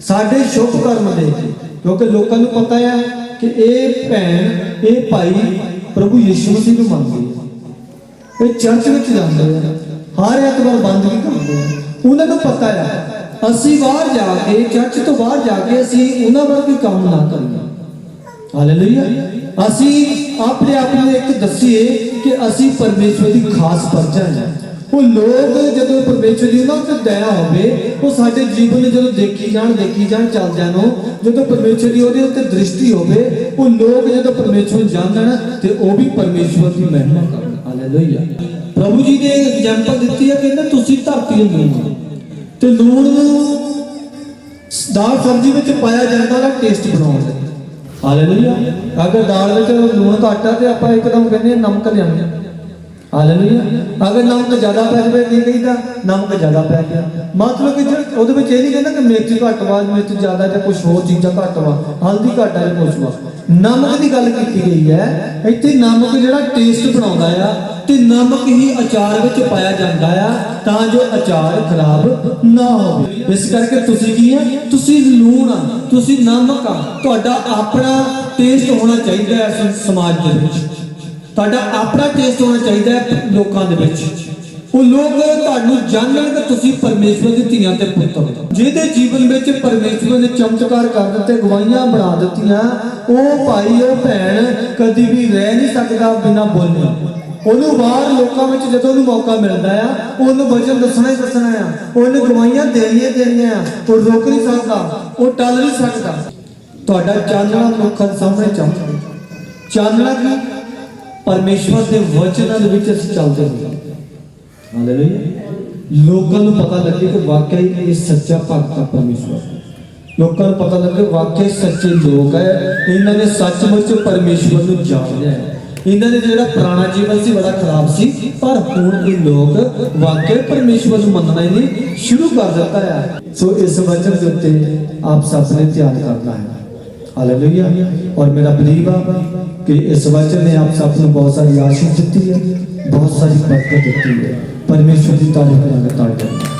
ਸਾਡੇ ਸ਼ੁਭ ਕਰਮ ਦੇ ਕਿਉਂਕਿ ਲੋਕਾਂ ਨੂੰ ਪਤਾ ਹੈ ਕਿ ਇਹ ਭੈਣ, ਇਹ ਭਾਈ ਪ੍ਰਭੂ ਯਿਸੂ ਮਸੀਹ ਨੂੰ ਮੰਨਦੇ ਇਹ ਚਰਚ ਵਿੱਚ ਜਾਂਦੇ ਆ, ਹਰ ਐਤਵਾਰ ਬੰਦਗੀ ਕਰਦੇ ਆ। ਉਹਨਾਂ ਨੂੰ ਪਤਾ ਹੈ, ਅਸੀਂ ਬਾਹਰ ਜਾ ਕੇ, ਚਰਚ ਤੋਂ ਬਾਹਰ ਜਾ ਕੇ ਅਸੀਂ ਉਹਨਾਂ ਵਰਗੇ ਕੰਮ ਨਾ ਕਰੀਏ। ਹਾਲੇਲੂਇਆ ਅਸੀਂ ਆਪਣੇ ਆਪ ਨੂੰ ਇੱਕ ਦੱਸੀਏ ਕਿ ਅਸੀਂ ਪਰਮੇਸ਼ਵਰ ਦੀ ਖਾਸ ਪਰਜਾ ਹਾਂ। ਉਹ ਲੋਕ ਜਦੋਂ ਪਰਮੇਸ਼ਵਰ ਦੀ ਉਹਨਾਂ ਤੇ ਦਇਆ ਹੋਵੇ, ਉਹ ਸਾਡੇ ਜੀਵਨ ਨੂੰ ਜਦੋਂ ਦੇਖੀ ਜਾਣ ਦੇਖੀ ਜਾਣ ਚੱਲਦਿਆਂ ਨੂੰ, ਜਦੋਂ ਪਰਮੇਸ਼ਵਰ ਦੀ ਉਹਦੇ ਉੱਤੇ ਦ੍ਰਿਸ਼ਟੀ ਹੋਵੇ, ਉਹ ਲੋਕ ਜਦੋਂ ਪਰਮੇਸ਼ਵਰ ਨੂੰ ਜਾਣਨ ਤੇ ਉਹ ਵੀ ਪਰਮੇਸ਼ਵਰ ਦੀ ਮਹਿਮਾ ਕਰਨ। ਹਾਲੇਲੂਇਆ ਪ੍ਰਭੂ ਜੀ ਨੇ ਐਗਜ਼ਾਮਪਲ ਦਿੱਤੀ ਹੈ ਕਹਿੰਦਾ ਤੁਸੀਂ ਧਰਤੀ ਨੂੰ ਲੂਣ ਤੇ ਲੂਣ ਨੂੰ ਦਾਲ ਸਬਜ਼ੀ ਵਿੱਚ ਪਾਇਆ ਜਾਂਦਾ ਨਾ ਟੇਸਟ ਬਣਾਉਣ ਲਈ। ਹਾਲੇਲੂਇਆ ਅਗਰ ਦਾਲ ਵਿੱਚ ਲੂਣ ਘੱਟ ਆ ਤੇ ਆਪਾਂ ਇੱਕਦਮ ਕਹਿੰਦੇ ਹਾਂ ਨਮਕ ਲਿਆਉਂਦੇ ਹਾਂ। ਹਾਲੇਲੂਇਆ ਅਗਰ ਨਮਕ ਜ਼ਿਆਦਾ ਪੈ ਜਾਵੇ ਕੀ ਕਹੀਦਾ ਨਮਕ ਜ਼ਿਆਦਾ ਪੈ ਗਿਆ। ਮਤਲਬ ਕਿ ਉਹਦੇ ਵਿੱਚ ਇਹ ਨਹੀਂ ਕਹਿੰਦਾ ਕਿ ਮਿਰਚ ਘੱਟ ਵਾ, ਮਿਰਚ ਜ਼ਿਆਦਾ ਜਾਂ ਕੁਝ ਹੋਰ ਚੀਜ਼ਾਂ ਘੱਟ ਵਾ, ਹਲਦੀ ਘੱਟ ਆ ਜਾਂ ਕੁਝ ਵਾ। ਨਮਕ ਦੀ ਗੱਲ ਕੀਤੀ ਗਈ ਹੈ, ਇੱਥੇ ਨਮਕ ਜਿਹੜਾ ਟੇਸਟ ਬਣਾਉਂਦਾ ਆ, ਤੇ ਨਮਕ ਹੀ ਅਚਾਰ ਵਿੱਚ ਪਾਇਆ ਜਾਂਦਾ ਆ, ਤਾਂ ਜੋ ਅਚਾਰ ਖਰਾਬ ਨਾ ਹੋਵੇ। ਇਸ ਕਰਕੇ ਤੁਸੀਂ ਕੀ ਆ, ਤੁਸੀਂ ਲੂਣ ਆ, ਤੁਸੀਂ ਨਮਕ ਆ, ਤੁਹਾਡਾ ਆਪਣਾ ਟੇਸਟ ਹੋਣਾ ਚਾਹੀਦਾ ਹੈ ਸਮਾਜ ਦੇ ਵਿੱਚ। ਤੁਹਾਡਾ ਆਪਣਾ ਟੇਸਟ ਹੋਣਾ ਚਾਹੀਦਾ ਹੈ ਲੋਕਾਂ ਦੇ ਵਿੱਚ। ਉਹ ਲੋਕ ਤੁਹਾਨੂੰ ਜਾਣਨ ਕਿ ਤੁਸੀਂ ਪਰਮੇਸ਼ਵਰ ਦੀ ਧੀਆਂ ਤੇ ਪੁੱਤ ਹੋ। ਜਿਹਦੇ ਜੀਵਨ ਵਿੱਚ ਪਰਮੇਸ਼ਵਰ ਨੇ ਚਮਤਕਾਰ ਕਰ ਦਿੱਤੇ, ਗਵਾਹੀਆਂ ਬਣਾ ਦਿੱਤੀਆਂ, ਉਹ ਭਾਈ, ਉਹ ਭੈਣ ਕਦੀ ਵੀ ਰਹਿ ਨਹੀਂ ਸਕਦਾ ਬਿਨਾਂ ਬੋਲਿਆ ਉਹਨੂੰ ਬਾਹਰ ਲੋਕਾਂ ਵਿੱਚ ਜਦੋਂ ਉਹਨੂੰ ਮੌਕਾ ਮਿਲਦਾ ਆ, ਉਹਨੂੰ ਵਚਨ ਦੱਸਣਾ ਹੀ ਦੱਸਣਾ ਆ। ਉਹਨੂੰ ਗਵਾਹੀਆਂ ਦੇਣੀਆਂ ਦੇਣੀਆਂ ਆ। ਉਹ ਰੋਕ ਨਹੀਂ ਸਕਦਾ, ਉਹ ਟਲ ਨਹੀਂ ਸਕਦਾ। ਤੁਹਾਡਾ ਚਾਨਣਾ ਲੋਕਾਂ ਦੇ ਸਾਹਮਣੇ ਚਮਕਦਾ ਚਾਨਣਾ ਕੀ? ਪਰਮੇਸ਼ਵਰ ਦੇ ਵਚਨਾਂ ਦੇ ਵਿੱਚ ਅਸੀਂ ਚੱਲਦੇ ਹਾਂ ਹਾਲੇਲੂਇਆ ਲੋਕਾਂ ਨੂੰ ਪਤਾ ਲੱਗੇ ਕਿ ਵਾਕਈ ਇਹ ਸੱਚਾ ਭਗਤ ਹੈ ਪਰਮੇਸ਼ਵਰ ਲੋਕਾਂ ਨੂੰ ਪਤਾ ਲੱਗੇ ਵਾਕਈ ਸੱਚੇ ਲੋਕ ਹੈ ਇਹਨਾਂ ਨੇ ਸੱਚਮੁੱਚ ਪਰਮੇਸ਼ਵਰ ਨੂੰ ਜਾਣ ਲਿਆ ਹੈ ਇਹਨਾਂ ਦੇ ਜਿਹੜਾ ਪੁਰਾਣਾ ਜੀਵਨ ਸੀ ਬੜਾ ਖਰਾਬ ਸੀ ਪਰ ਹੁਣ ਇਹ ਲੋਕ ਵਾਕਈ ਪਰਮੇਸ਼ਵਰ ਨੂੰ ਮੰਨਣਾ ਇਹਨੇ ਸ਼ੁਰੂ ਕਰ ਦਿੱਤਾ ਹੈ ਸੋ ਇਸ ਵਚਨ ਦੇ ਉੱਤੇ ਆਪ ਸਭ ਨੇ ਧਿਆਨ ਕਰਨਾ ਹੈ हालेलुया और मेरा बिलीव कि इस वचन ने आप सबको बहुत सारी आशीष दी है बहुत सारी बरकत दी है परमेश्वर की तारीफ करेंगे तारीफ